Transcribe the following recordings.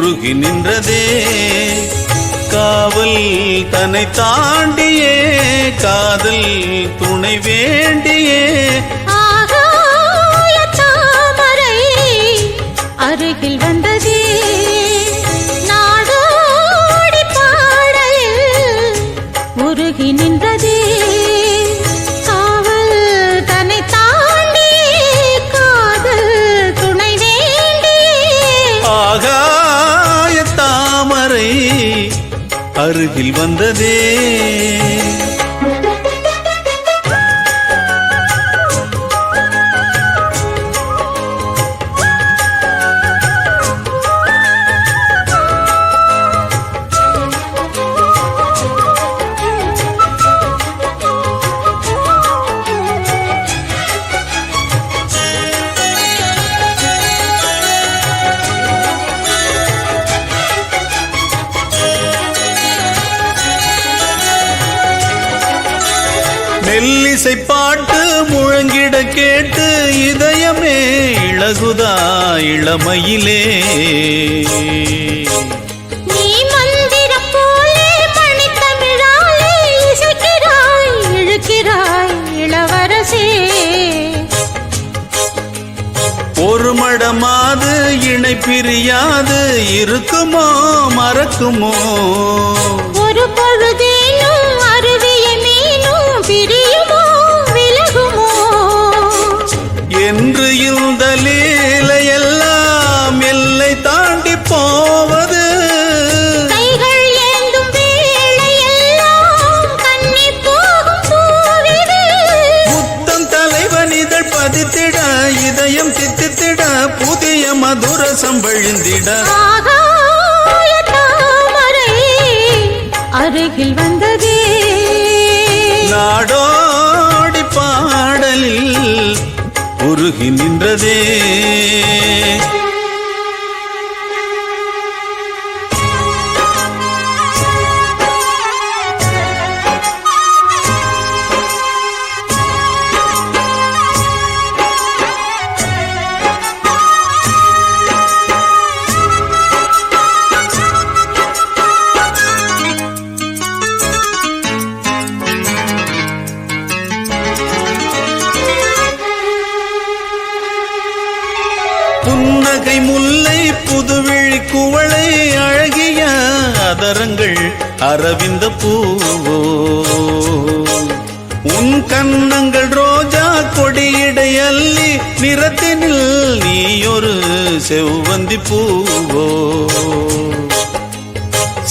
உருகி நின்றதே. காவல் தன்னை தாண்டியே காதல் துணை வேண்டியே. அருகில் வந்ததே. மெல்லிசை பாட்டு முழங்கிட கேட்டு இதயமே இளகுதா இளமையிலே. ஒரு மடமாது இணை பிரியாது இருக்குமோ மறக்குமோ? ஒரு பொழுதேனும் என்று இந்த லீலையெல்லாம் எல்லை தாண்டி போவது. புத்தம் தலைவன் இதழ் பதித்திட இதயம் சித்தித்திட புதிய மதுர சம்பழிந்திட. ஆகாய தாமரை அருகில் உருகி நின்றதே. முல்லை புதுவிழி குவளை அழகிய அதரங்கள் அரவிந்த பூவோ. உன் கன்னங்கள் ரோஜா கொடியிடை நிறத்தினில் நீ ஒரு செவ்வந்தி பூவோ.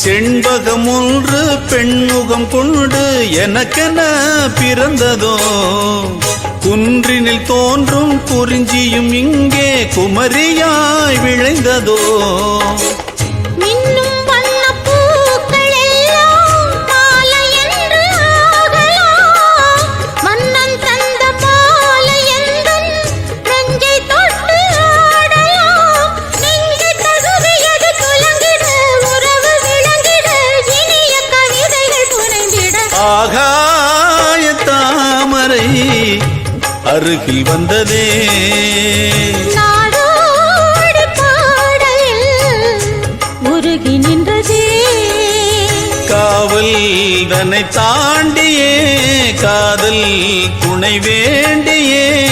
செண்பகம் ஒன்று பெண்முகம் கொண்டு எனக்கென பிறந்ததோ? குன்றினில் தோன்றும் குறிஞ்சியும் இங்கே குமரியாய் விளைந்ததோ? ஆகாய தாமரை அருகில் வந்ததே. உருகி நின்றதே. காவல் தன்னை தாண்டியே காதல் துணை வேண்டியே.